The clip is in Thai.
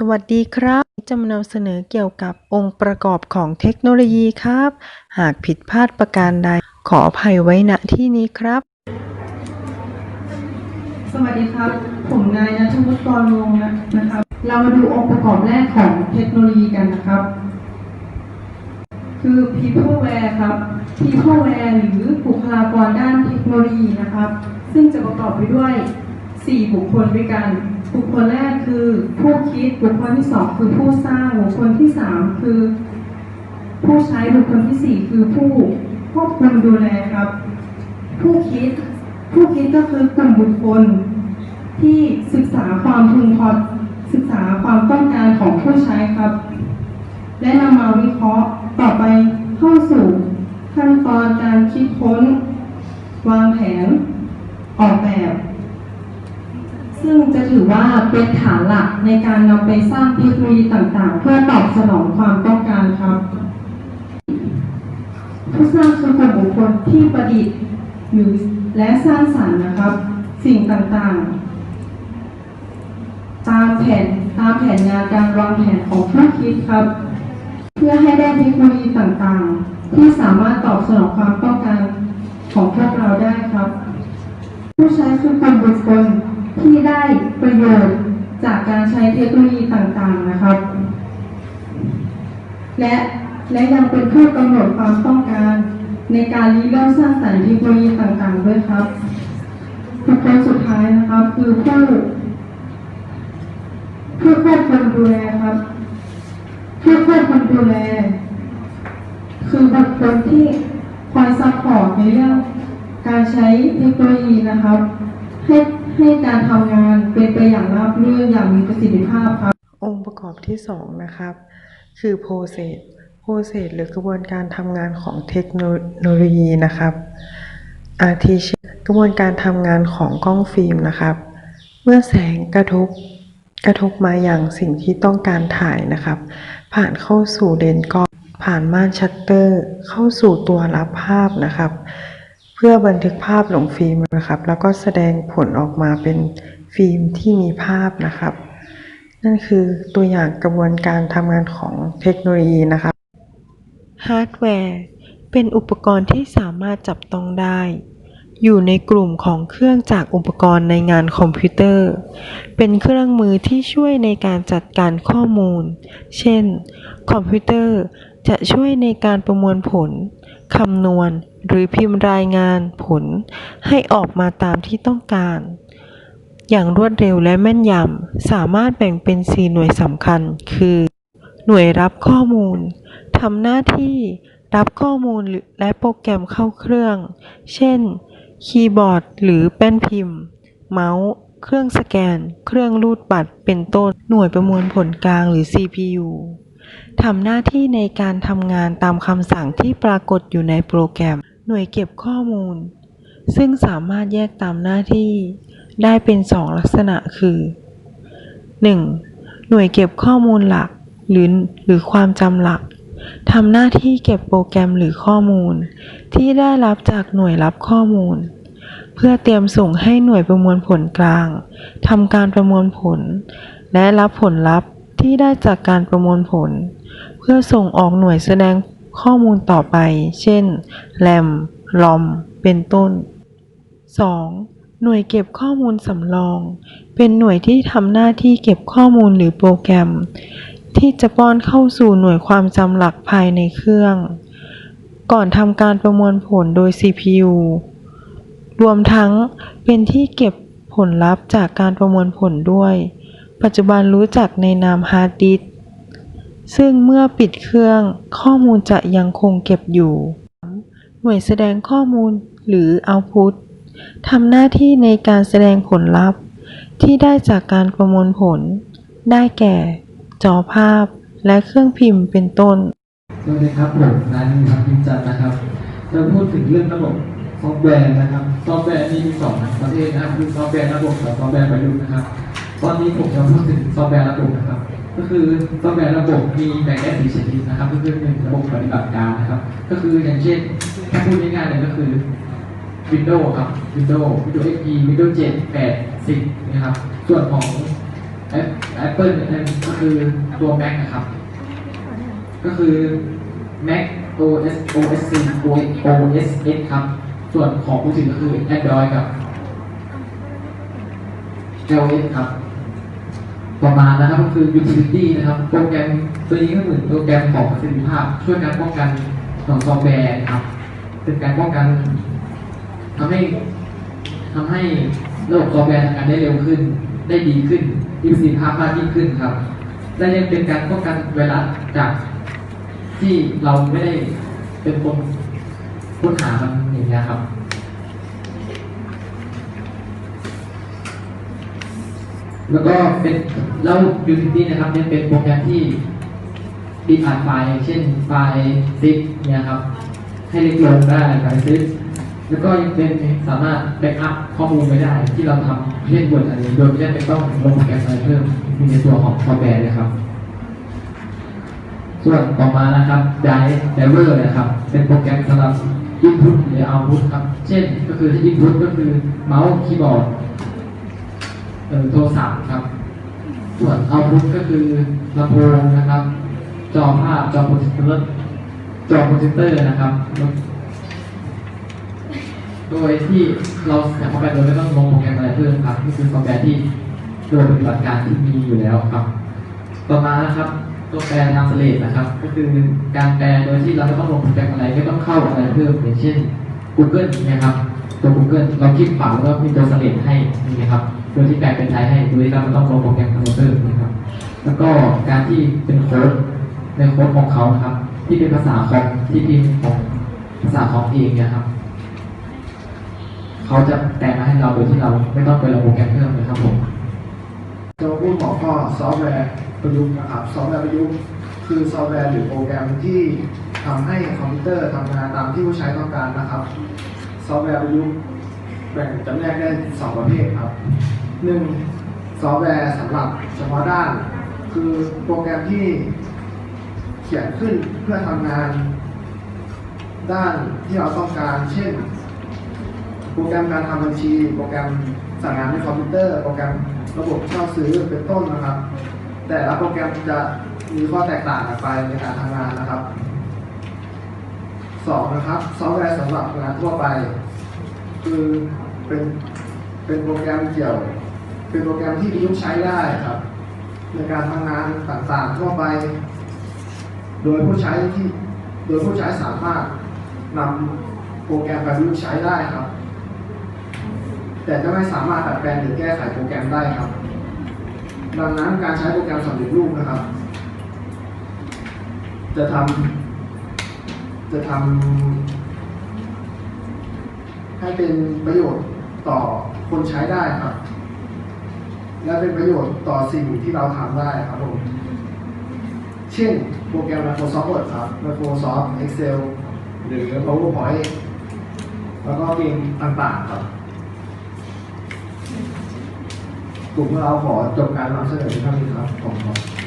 สวัสดีครับ จะมานำเสนอเกี่ยวกับองค์ประกอบของเทคโนโลยีครับ หากผิดพลาดประการใด ขออภัยไว้ณที่นี้ครับ สวัสดีครับ ผมนายนัทวุฒิกรวงนะนะครับ เรามาดูองค์ประกอบแรกของเทคโนโลยีกันนะครับ คือ peopleware ครับ peopleware หรือบุคลากรด้านเทคโนโลยีนะครับ ซึ่งจะประกอบไปด้วย 4 บุคคลด้วยกัน บุคคลแรกคือผู้คิด บุคคลที่2คือผู้สร้าง บุคคลที่3คือ ผู้ใช้ บุคคลที่4คือผู้ควบคุมดูแลครับ ผู้คิด ผู้คิดก็คือกลุ่มบุคคล ที่ศึกษาความพึงพอศึกษาความต้องการของผู้ใช้ครับ และนำมาวิเคราะห์ต่อไปเข้าสู่ขั้นตอนการคิดค้น วางแผน ออกแบบ ซึ่งจะถือว่าเป็นฐานหลักในการนำไปสร้างเทคโนโลยีต่างๆ เพื่อตอบสนองความต้องการครับผู้สร้างคือกลุ่มบุคคลที่ประดิษฐ์หรือและสร้างสรรค์นะครับ สิ่งต่างๆ ตามแผนตามแผนงานการวางแผนของผู้คิดครับ เพื่อให้ได้เทคโนโลยีต่างๆ ที่สามารถตอบสนองความต้องการของพวกเราได้ครับ ผู้ใช้คือกลุ่มบุคคล ที่ได้ประโยชน์จากการใช้เทคโนโลยีต่างๆนะครับ และและยังเป็นผู้กำหนดความต้องการในการริเริ่มสร้างสรรค์เทคโนโลยีต่างๆด้วยครับบุคคลสุดท้ายนะครับคือผู้ผู้ควบคุมดูแลครับผู้ควบคุมดูแล คือบุคคลที่คอยซัพพอร์ตในเรื่องการใช้เทคโนโลยีนะครับให้ ให้การทำงานเป็นไปอย่างราบรื่นอย่างมีประสิทธิภาพครับ องค์ประกอบที่2นะครับ คือ process process หรือกระบวนการทำงานของเทคโนโลยีนะครับ อาทิเช่นกระบวนการทำงานของกล้องฟิล์มนะครับ เมื่อแสงกระทบกระทบมาอย่างสิ่งที่ต้องการถ่ายนะครับ ผ่านเข้าสู่เลนส์กล้องผ่านม่านชัตเตอร์ เข้าสู่ตัวรับภาพนะครับ เพื่อบันทึกภาพลงฟิล์มนะครับ แล้วก็แสดงผลออกมาเป็นฟิล์มที่มีภาพนะครับ นั่นคือตัวอย่างกระบวนการทำงานของเทคโนโลยีนะครับฮาร์ดแวร์เป็นอุปกรณ์ที่สามารถจับต้องได้ อยู่ในกลุ่มของเครื่องจากอุปกรณ์ในงานคอมพิวเตอร์ เป็นเครื่องมือที่ช่วยในการจัดการข้อมูล เช่น คอมพิวเตอร์จะช่วยในการประมวลผล คำนวณ หรือพิมพ์รายงานผลให้ออกมาตามที่ต้องการ อย่างรวดเร็วและแม่นยำ สามารถแบ่งเป็น 4 หน่วยสำคัญ คือ หน่วยรับข้อมูล ทำหน้าที่รับข้อมูลและโปรแกรมเข้าเครื่อง เช่น คีย์บอร์ด หรือแป้นพิมพ์ เมาส์ เครื่องสแกน เครื่องรูดบัตร เป็นต้น หน่วยประมวลผลกลางหรือ CPU ทำหน้าที่ในการทำงานตามคำสั่งที่ปรากฏอยู่ในโปรแกรม หน่วยเก็บข้อมูล ซึ่งสามารถแยกตามหน้าที่ ได้เป็น 2 ลักษณะคือ 1. หน่วยเก็บข้อมูลหลัก หรือหรือความจำหลักทำหน้าที่เก็บโปรแกรมหรือข้อมูล ที่ได้รับจากหน่วยรับข้อมูล เพื่อเตรียมส่งให้หน่วยประมวลผลกลางทำการประมวลผล และรับผลลัพธ์ ที่ได้จากการประมวลผล เพื่อส่งออกหน่วยแสดงข้อมูลต่อไป เช่นแรมลอม เป็นต้น 2. หน่วยเก็บข้อมูลสำรอง เป็นหน่วยที่ทำหน้าที่เก็บข้อมูลหรือโปรแกรม ที่จะป้อนเข้าสู่หน่วยความจำหลักภายในเครื่อง ก่อนทำการประมวลผลโดย CPU รวมทั้งเป็นที่เก็บผลลัพธ์จากการประมวลผลด้วย ปัจจุบันรู้จักในนามฮาร์ดดิสก์ซึ่งเมื่อปิดเครื่องข้อมูลจะยังคงเก็บอยู่ หน่วยแสดงข้อมูลหรือ Output ทำหน้าที่ในการแสดงผลลัพธ์ ที่ได้จากการประมวลผล ได้แก่ จอภาพและเครื่องพิมพ์เป็นต้นสวัสดีครับผมนายนิพัฒน์พิมพ์จันทร์นะครับจะพูดถึงเรื่องระบบซอฟต์แวร์นะครับ ซอฟต์แวร์นี่มีสองประเภทนะครับคือซอฟต์แวร์ระบบกับซอฟต์แวร์ประยุกต์นะครับ ตอนนี้ผมจะพูดถึงซอฟต์แวร์ระบบนะครับ ก็คือซอฟต์แวร์ระบบมีแบ่งได้สี่ชนิดนะครับ ก็คือหนึ่งระบบปฏิบัติการนะครับ ก็คืออย่างเช่นถ้าพูดง่ายๆเลยก็คือ Windows ครับ Windows Windows XP Windows 7 8 10นะครับ ส่วนของแอปเปิลเนี่ยก็คือตัว Mac นะครับ ก็คือ Mac OS OSC OS X ครับ ส่วนของมือถือก็คือ Android กับ iOS ครับ ต่อมาณนะครับก็คือ utility นะครับ โปรแกรมตัวนี้ก็เหมือนโปรแกรมของประสิทธิภาพ ช่วยการป้องกันของซอฟต์แวร์ครับ เป็นการป้องกันทำให้ทำให้ระบบซอฟต์แวร์ทำงานได้เร็วขึ้น ได้ดีขึ้นมีประสิทธิภาพมากยิ่งขึ้นครับ และยังเป็นการป้องกันไวรัสจากที่เราไม่ได้เป็นคนค้นหามันอย่างนี้ครับ แล้วก็เป็นแล้ว Unity นะครับยังเป็นโปรแกรมที่ดีผ่านไฟล์อย่างเช่นไฟล์ซิปเนี่ยครับ ให้เล็กลงได้ไฟล์ซิปแล้วก็ยังเป็นสามารถแบ็กอัพข้อมูลไว้ได้ ที่เราทำเช่นบทอันนี้โดยไม่จำเป็นต้องลงโปรแกรมอะไรเพิ่มมีในตัวของซอฟต์แวร์เลยครับส่วนต่อมานะครับ Drive Driver นะครับ เป็นโปรแกรมสำหรับ Input หรือ Output ครับ เช่นก็คือที่ Input ก็คือเมาส์คีย์บอร์ด โทรศัพท์ครับ ส่วนเอาพุทก็คือลำโพงนะครับ จอภาพจอโปรเจคเตอร์จอโปรเจคเตอร์นะครับ โดยที่เราใส่เข้าไปโดยไม่ต้องลงโปรแกรมอะไรเพิ่มครับนี่คือซอฟต์แวร์ที่โดยปฏิบัติการที่มีอยู่แล้วครับ ต่อมานะครับตัวแปล translate นะครับ ก็คือการแปลโดยที่เราไม่ต้องลงโปรแกรมอะไรไม่ต้องเข้าอะไรเพิ่มอย่างเช่น Google นะครับ ตัว Google เราคลิกขวาแล้วก็มีตัว translate ให้นี่ครับโดยที่แปลเป็นไทยให้ดยที่เราต้องลงโปรแกรมคอะไรเพิ่มนะครับ แล้วก็การที่เป็นโค้ดในโค้ดของเขาครับ ที่เป็นภาษาของที่พิมพ์ของภาษาของเองเนะครับเขาจะแปลมาให้เราโดยที่เราไม่ต้องไปลงโปรแกรมเพิ่มเลยครับผมจะพูดหัวข้อซอฟต์แวร์ประยุกต์นะครับซอฟต์แวร์ประยุกต์คือซอฟต์แวร์หรือโปรแกรมที่ทำให้คอมพิวเตอร์ทำงานตามที่ผู้ใช้ต้องการนะครับ ซอฟต์แวร์ประยุกต์แบ่งจำแนกได้สองประเภทครับหนึ่งซอฟต์แวร์สำหรับเฉพาะด้าน คือโปรแกรมที่เขียนขึ้นเพื่อทำงาน ด้านที่เราต้องการ เช่น โปรแกรมการทำบัญชี โปรแกรมสั่งงานในคอมพิวเตอร์ โปรแกรมระบบเช่าซื้อเป็นต้นนะครับ แต่ละโปรแกรมจะมีข้อแตกต่างกันไปในการทำงานนะครับ สองนะครับซอฟต์แวร์สำหรับงานทั่วไป คือเป็นเป็นโปรแกรมเกี่ยว เป็นโปรแกรมที่ประยุกต์ใช้ได้ครับ ในการทำงานต่างๆทั่วไป โดยผู้ใช้ที่โดยผู้ใช้สามารถนำโปรแกรมไปประยุกต์ใช้ได้ครับ แต่จะไม่สามารถดัดแปลงหรือแก้ไขโปรแกรมได้ครับ ดังนั้นการใช้โปรแกรมสำเร็จรูปนะครับ จะทำ จะทำให้เป็นประโยชน์ต่อคนใช้ได้ครับ และเป็นประโยชน์ต่อสิ่งที่เราทำได้ครับผมเช่นโปรแกรม Microsoft Word ครับ Microsoft Excel หรือ PowerPoint แล้วก็เกมต่างๆครับกลุ่มของเราขอจบการนำเสนอเท่านี้ครับขอบคุณครับ